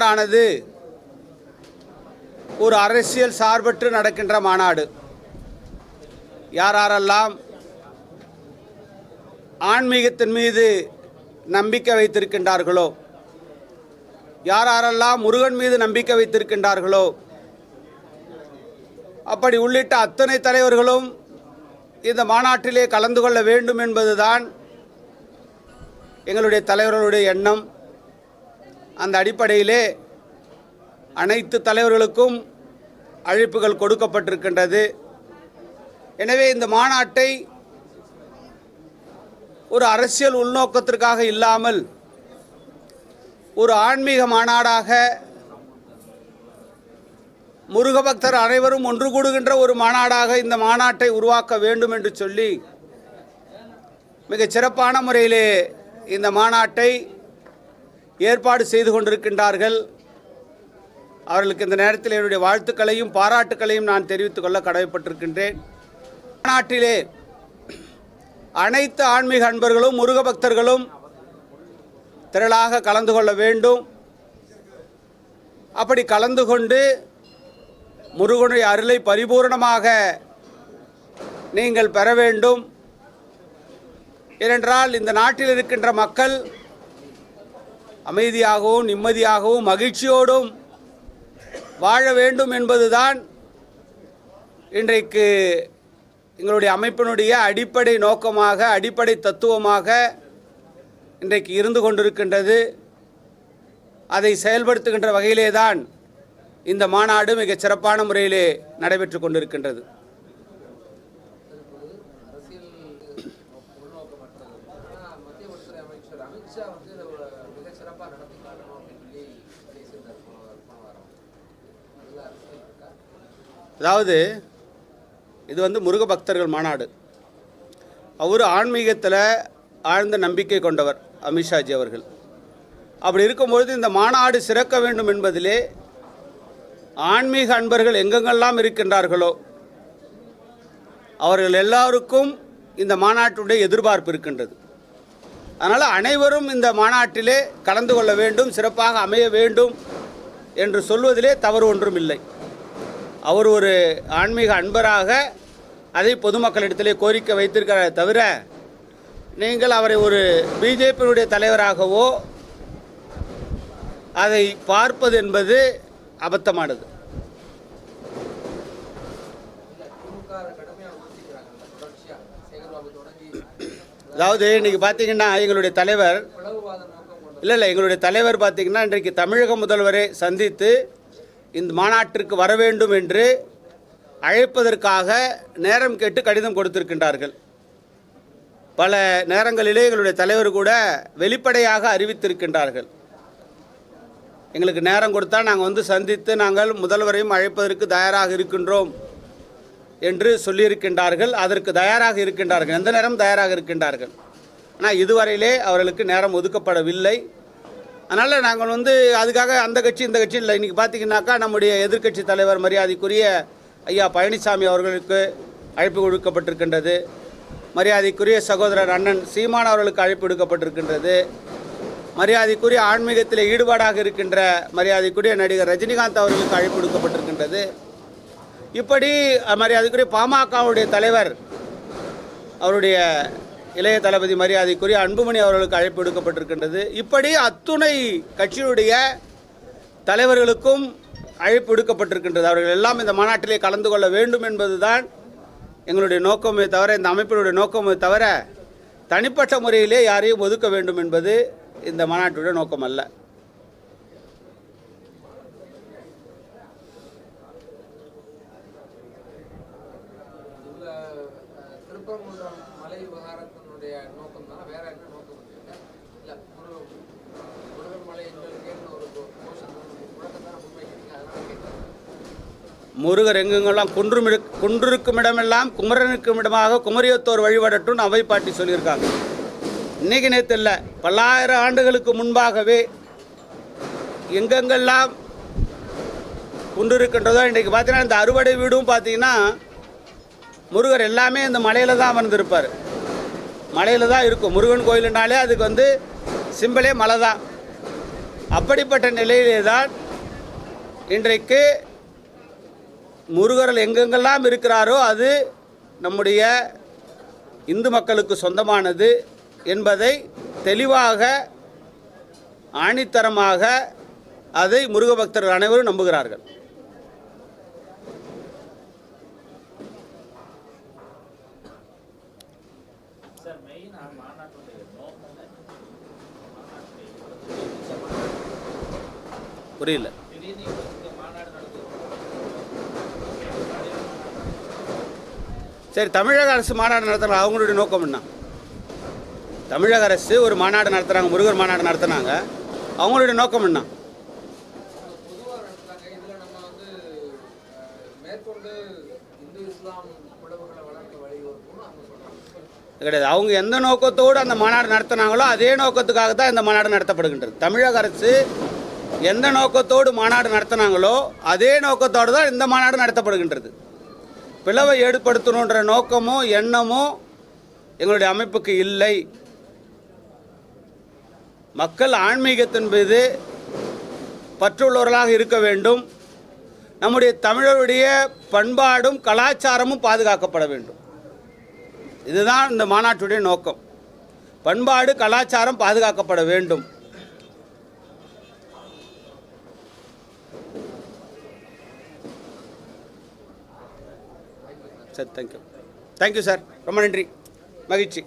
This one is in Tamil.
மாநாடானது ஒரு அரசியல் சார்பற்று நடக்கின்ற மாநாடு. யாரெல்லாம் ஆன்மீகத்தின் மீது நம்பிக்கை வைத்திருக்கின்றார்களோ யாரெல்லாம் முருகன் மீது நம்பிக்கை வைத்திருக்கின்றார்களோ அப்படி உள்ளிட்ட அத்தனை தலைவர்களும் இந்த மாநாட்டிலே கலந்து கொள்ள வேண்டும் என்பதுதான் எங்களுடைய தலைவர்களுடைய எண்ணம். அந்த அடிப்படையிலே அனைத்து தலைவர்களுக்கும் அழைப்புகள் கொடுக்கப்பட்டிருக்கின்றது. எனவே இந்த மாநாட்டை ஒரு அரசியல் உள்நோக்கத்திற்காக இல்லாமல் ஒரு ஆன்மீக மாநாடாக முருக பக்தர் அனைவரும் ஒன்று கூடுகின்ற ஒரு மாநாடாக இந்த மாநாட்டை உருவாக்க வேண்டும் என்று சொல்லி மிகச் சிறப்பான முறையிலே இந்த மாநாட்டை ஏற்பாடு செய்து கொண்டிருக்கின்றார்கள். அவர்களுக்கு இந்த நேரத்தில் என்னுடைய வாழ்த்துக்களையும் பாராட்டுக்களையும் நான் தெரிவித்துக் கொள்ள கடமைப்பட்டிருக்கின்றேன். நாட்டிலே அனைத்து ஆன்மீக அன்பர்களும் முருக பக்தர்களும் திரளாக கலந்து கொள்ள வேண்டும். அப்படி கலந்து கொண்டு முருகனுடைய அருளை பரிபூரணமாக நீங்கள் பெற வேண்டும். ஏனென்றால் இந்த நாட்டில் இருக்கின்ற மக்கள் அமைதியாகவும் நிம்மதியாகவும் மகிழ்ச்சியோடும் வாழ வேண்டும் என்பதுதான் இன்றைக்கு எங்களுடைய அமைப்பினுடைய அடிப்படை நோக்கமாக அடிப்படை தத்துவமாக இன்றைக்கு இருந்து கொண்டிருக்கின்றது. அதை செயல்படுத்துகின்ற வகையிலே தான் இந்த மாநாடு மிகச் சிறப்பான முறையிலே நடைபெற்று கொண்டிருக்கின்றது. அதாவது இது வந்து முருக பக்தர்கள் மாநாடு. அவர் ஆன்மீகத்தில் ஆழ்ந்த நம்பிக்கை கொண்டவர் அமித்ஷாஜி அவர்கள். அப்படி இருக்கும்பொழுது இந்த மாநாடு சிறக்க வேண்டும் என்பதிலே ஆன்மீக அன்பர்கள் எங்கெங்கெல்லாம் இருக்கின்றார்களோ அவர்கள் எல்லாருக்கும் இந்த மாநாட்டுடைய எதிர்பார்ப்பு இருக்கின்றது. அதனால் அனைவரும் இந்த மாநாட்டிலே கலந்து கொள்ள வேண்டும் சிறப்பாக அமைய வேண்டும் என்று சொல்வதிலே தவறு ஒன்றும் இல்லை. அவர் ஒரு ஆன்மீக அன்பராக அதை பொதுமக்களிடத்திலே கோரிக்கை வைத்திருக்கிறாரே தவிர நீங்கள் அவரை ஒரு பிஜேபியினுடைய தலைவராகவோ அதை பார்ப்பது என்பது அபத்தமானது. அதாவது இன்றைக்கி பார்த்தீங்கன்னா எங்களுடைய தலைவர் இல்லை இல்லை எங்களுடைய தலைவர் பார்த்தீங்கன்னா இன்றைக்கு தமிழக முதல்வரை சந்தித்து இந்த மாநாட்டிற்கு வர வேண்டும் என்று அழைப்பதற்காக நேரம் கேட்டு கடிதம் கொடுத்திருக்கின்றார்கள். பல நேரங்களிலே எங்களுடைய தலைவர் கூட வெளிப்படையாக அறிவித்திருக்கின்றார்கள். எங்களுக்கு நேரம் கொடுத்தா நாங்கள் வந்து சந்தித்து நாங்கள் முதல்வரையும் அழைப்பதற்கு தயாராக இருக்கின்றோம் என்று சொல்லியிருக்கின்றார்கள். அதற்கு தயாராக இருக்கின்றார்கள். எந்த நேரம் தயாராக இருக்கின்றார்கள்? ஆனால் இதுவரையிலே அவர்களுக்கு நேரம் ஒதுக்கப்படவில்லை. அதனால் நாங்கள் வந்து அதுக்காக அந்த கட்சி இந்த கட்சி இல்லை. இன்றைக்கி பார்த்தீங்கன்னாக்கா நம்முடைய எதிர்க்கட்சி தலைவர் மரியாதைக்குரிய ஐயா பழனிசாமி அவர்களுக்கு அழைப்பு கொடுக்கப்பட்டிருக்கின்றது. மரியாதைக்குரிய சகோதரர் அண்ணன் சீமான் அவர்களுக்கு அழைப்பு விடுக்கப்பட்டிருக்கின்றது. மரியாதைக்குரிய ஆன்மீகத்தில் ஈடுபாடாக இருக்கின்ற மரியாதைக்குரிய நடிகர் ரஜினிகாந்த் அவர்களுக்கு அழைப்பு விடுக்கப்பட்டிருக்கின்றது. இப்படி மரியாதைக்குரிய பாமகவுடைய தலைவர் அவருடைய இளைய தளபதி மரியாதைக்குரிய அன்புமணி அவர்களுக்கு அழைப்பு விடுக்கப்பட்டிருக்கின்றது. இப்படி அத்துணை கட்சியுடைய தலைவர்களுக்கும் அழைப்பு விடுக்கப்பட்டிருக்கின்றது. அவர்கள் எல்லாம் இந்த மாநாட்டிலே கலந்து கொள்ள வேண்டும் என்பதுதான் எங்களுடைய நோக்கமே தவிர இந்த அமைப்பினுடைய நோக்கமே தவிர தனிப்பட்ட முறையிலே யாரையும் ஒதுக்க வேண்டும் என்பது இந்த மாநாட்டுடைய நோக்கம் அல்ல மலை விவகாரத்தினுடைய நோக்கம் தானே வேற என்ன நோக்கம் முருகன் முருகன் மலை எங்களுக்கேன்னு ஒரு கோஷம் முழக்கத்தான முன்வைக்கிறீங்க அதனால கேட்குறேன். முருகர் எங்கெங்கெல்லாம் குன்றும் குன்றிருக்கும் இடமெல்லாம் குமரனுக்கும் இடமாக குமரியத்தோர் வழிபடட்டும் அவை பாட்டி சொல்லியிருக்காங்க. இன்னைக்கு நேற்று இல்லை பல்லாயிரம் ஆண்டுகளுக்கு முன்பாகவே எங்கெங்கெல்லாம் குன்று இருக்கின்றதோ இன்றைக்கு பார்த்தீங்கன்னா இந்த அறுவடை வீடும் பார்த்தீங்கன்னா முருகர் எல்லாமே இந்த மலையில் தான் அமர்ந்திருப்பார். மலையில் தான் இருக்கும். முருகன் கோயிலுனாலே அதுக்கு வந்து சிம்பிளே மலை தான். அப்படிப்பட்ட நிலையிலே தான் இன்றைக்கு முருகர்கள் எங்கெங்கெல்லாம் இருக்கிறாரோ அது நம்முடைய இந்து மக்களுக்கு சொந்தமானது என்பதை தெளிவாக ஆணித்தரமாக அதை முருக பக்தர்கள் அனைவரும் நம்புகிறார்கள் சார் மெயினாக மாநாட்டுடைய நோக்கம் புரியல. சரி தமிழக அரசு மாநாடு நடத்துகிறாங்க அவங்களுடைய நோக்கம் என்ன? தமிழக அரசு ஒரு மாநாடு நடத்துகிறாங்க முருகர் மாநாடு நடத்துனாங்க. அவங்களுடைய நோக்கம் என்ன? கிடையாது. அவங்க எந்த நோக்கத்தோடு அந்த மாநாடு நடத்தினாங்களோ அதே நோக்கத்துக்காக தான் இந்த மாநாடு நடத்தப்படுகின்றது. தமிழக அரசு எந்த நோக்கத்தோடு மாநாடு நடத்தினாங்களோ அதே நோக்கத்தோடு தான் இந்த மாநாடு நடத்தப்படுகின்றது. பிளவை ஏற்படுத்தணுன்ற நோக்கமோ எண்ணமோ எங்களுடைய அமைப்புக்கு இல்லை. மக்கள் ஆன்மீகத்தின் மீது பற்றுள்ளவர்களாக இருக்க வேண்டும். நம்முடைய தமிழருடைய பண்பாடும் கலாச்சாரமும் பாதுகாக்கப்பட வேண்டும். இதுதான் இந்த மாநாட்டுடைய நோக்கம். பண்பாடு கலாச்சாரம் பாதுகாக்கப்பட வேண்டும். சார் தேங்க்யூ தேங்க்யூ சார் ரொம்ப நன்றி. மகிழ்ச்சி.